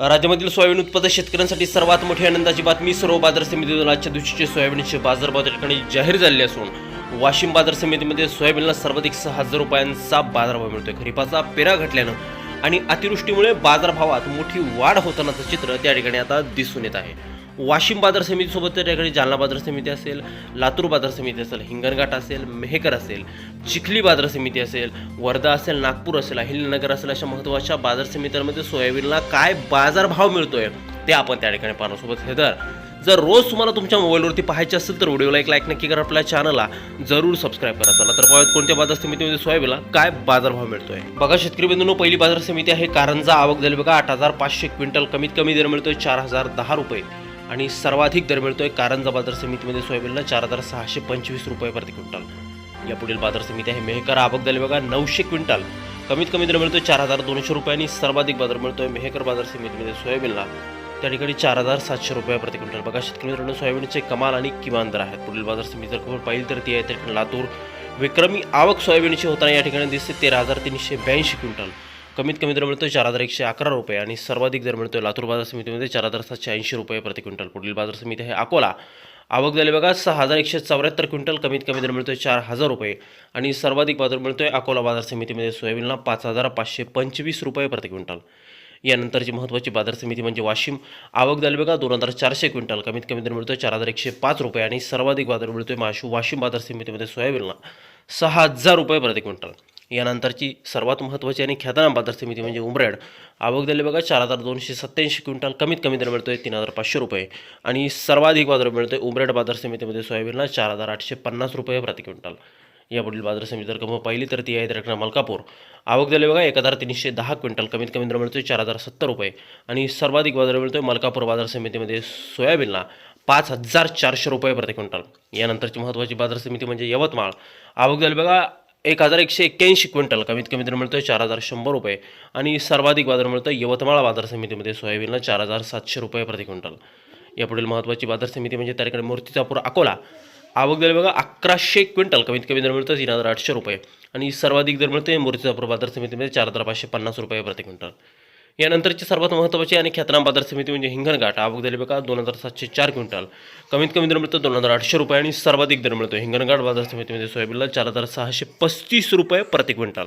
राज्यामधील सोयाबीन उत्पादक शेतकऱ्यांसाठी सर्वात मोठी आनंदाची बातमी सर्व बाजार समितीतून आजच्या दिवशीचे सोयाबीनचे बाजारभाव त्या ठिकाणी जाहीर झालेले असून वाशिम बाजार समितीमध्ये सोयाबीनला सर्वाधिक सहा हजार रुपयांचा बाजारभाव मिळतोय. खरीपाचा पेरा घटल्यानं आणि अतिवृष्टीमुळे बाजारभावात मोठी वाढ होतानाचं चित्र त्या ठिकाणी आता दिसून येत आहे. वाशिम बाजार समितीसोबत त्या ठिकाणी जालना बाजार समिती असेल लातूर बाजार समिती असेल हिंगणघाट असेल मेहकर असेल चिखली बाजार समिती असेल वर्धा असेल नागपूर असेल अहिल्यानगर असेल अशा महत्त्वाच्या बाजार समित्यांमध्ये सोयाबीनला काय बाजारभाव मिळतोय ते आपण त्या ठिकाणी पाहण्यासोबत हे तर जर रोज तुम्हाला तुमच्या मोबाईलवरती पाहायचे असेल तर व्हिडिओला एक लाईक नक्की करा आपल्या चॅनलला जरूर सबस्क्राईब करा. चला तर पाहूयात कोणत्या बाजार समितीमध्ये सोयाबीनला काय बाजारभाव मिळतोय. बघा शेतकरी बंधूंनो पहिली बाजार समिती आहे कारंजा. आवक झाली बघा आठ हजार पाचशे क्विंटल कमीत कमी दर मिळतोय चार हजार दहा रुपये. आणि सर्वाधिक दर मिळतोय कारंजा बाजार समितीमध्ये सोयाबीनला चार हजार सहाशे पंचवीस रुपये प्रति क्विंटल. यापुढील बाजार समिती आहे मेहकर आवक झाली बघा नऊशे क्विंटल. कमीत कमी दर मिळतोय चार हजार दोनशे रुपये आणि सर्वाधिक बाजार मिळतोय मेहकर बाजार समितीमध्ये सोयाबीनला. त्या ठिकाणी चार हजार सातशे रुपये प्रति क्विंटल. बघा शेतकरी मित्रांनो सोयाबीनचे कमाल आणि किमान दर आहेत. पुढील बाजार समिती जर खबर पाहिली तर ती आहे त्या ठिकाणी लातूर. विक्रमी आवक सोयाबीनची होताना या ठिकाणी दिसते तेरा हजार तीनशे ब्याऐंशी क्विंटल. कमीत कमी दर मिळतो चार हजार एकशे अकरा रुपये आणि सर्वाधिक दर मिळतो लातूर बाजार समितीमध्ये चार हजार सातशे ऐंशी रुपये प्रति क्विंटल. पुढील बाजार समिती आहे अकोला. आवक झाली बघा सहा हजार एकशे चौऱ्याहत्तर क्विंटल कमीत कमी दर मिळतोय चार हजार रुपये आणि सर्वाधिक बाजार मिळतोय अकोला बाजार समितीमध्ये सोयाबीनला पाच हजार पाचशे पंचवीस रुपये प्रति क्विंटल. यानंतरची महत्त्वाची बाजार समिती म्हणजे वाशिम. आवक झाली बघा दोन हजार चारशे क्विंटल कमीत कमी दर मिळतोय चार हजार एकशे पाच रुपये आणि सर्वाधिक बाजार मिळतोय माशू वाशिम बाजार समितीमध्ये सोयाबीनला सहा हजार रुपये प्रति क्विंटल. यानंतरची सर्वात महत्त्वाची आणि ख्यातनाम बाजार समिती म्हणजे उमरेड. आवक झाली बघा चार हजार दोनशे सत्त्याऐंशी क्विंटल कमीत कमी दर मिळतोय तीन हजार पाचशे रुपये. आणि सर्वाधिक बाजार मिळतोय उमरेड बाजार समितीमध्ये सोयाबीनला चार हजार आठशे पन्नास रुपये प्रति क्विंटल. यापुढील बाजार समिती जर कमी पाहिली तर ती आहे तर मलकापूर. आवक झाली बघा एक हजार तीनशे दहा क्विंटल कमीत कमी दर मिळतोय चार हजार सत्तर रुपये. आणि सर्वाधिक बाजार मिळतोय मलकापूर बाजार समितीमध्ये सोयाबीनला पाच हजार चारशे रुपये प्रति क्विंटल. यानंतरची महत्त्वाची बाजार समिती म्हणजे यवतमाळ. आवक झाली बघा एक हजार एकशे एक्क्याऐंशी क्विंटल कमीत कमी दर मिळतोय चार हजार शंभर रुपये. आणि सर्वाधिक बाजार मिळतोय यवतमाळ बाजार समितीमध्ये सोयाबीनला चार हजार सातशे रुपये प्रति क्विंटल. यापुढील महत्त्वाची बाजार समिती म्हणजे त्याकडे मूर्तिजापूर अकोला. आवक दर बघा अकराशे क्विंटल कमीत कमी दर मिळतं तीन हजार आठशे रुपये. आणि सर्वाधिक दर मिळते मूर्तिजापूर बाजार समितीमध्ये चार हजार पाचशे पन्नास रुपये प्रति क्विंटल. यानंतरची सर्वात महत्त्वाची आणि ख्यातनाम बाजार समिती म्हणजे हिंगणघाट. आवक झाली बघा दोन हजार सातशे चार क्विंटल. कमीत कमी दर मिळतो दोन हजार आठशे रुपये आणि सर्वाधिक दर मिळतो हिंगणघाट बाजार समितीमध्ये सोयाबीनला चार हजार सहाशे पस्तीस रुपये प्रति क्विंटल.